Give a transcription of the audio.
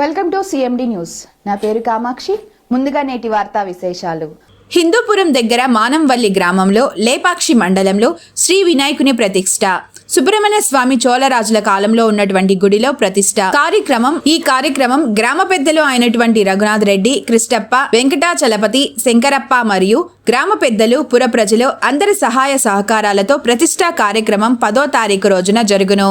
Welcome to CMD news నా పేరు కామాక్షి. ముందుగా నేటి వార్తా విశేషాలు. హిందూపురం దగ్గర మానంవల్లి గ్రామంలో లేపాక్షి మండలంలో శ్రీ వినాయకుని ప్రతిష్ట. సుబ్రహ్మణ్య స్వామి చోళరాజుల కాలంలో ఉన్నటువంటి గుడిలో ప్రతిష్ట. కార్యక్రమం ఈ కార్యక్రమం గ్రామ పెద్దలు అయినటువంటి రఘునాథ్ రెడ్డి కృష్ణప్ప వెంకటాచలపతి శంకరప్ప మరియు గ్రామ పెద్దలు పుర ప్రజలు అందరి సహాయ సహకారాలతో ప్రతిష్టా కార్యక్రమం పదో తారీఖు రోజున జరుగును.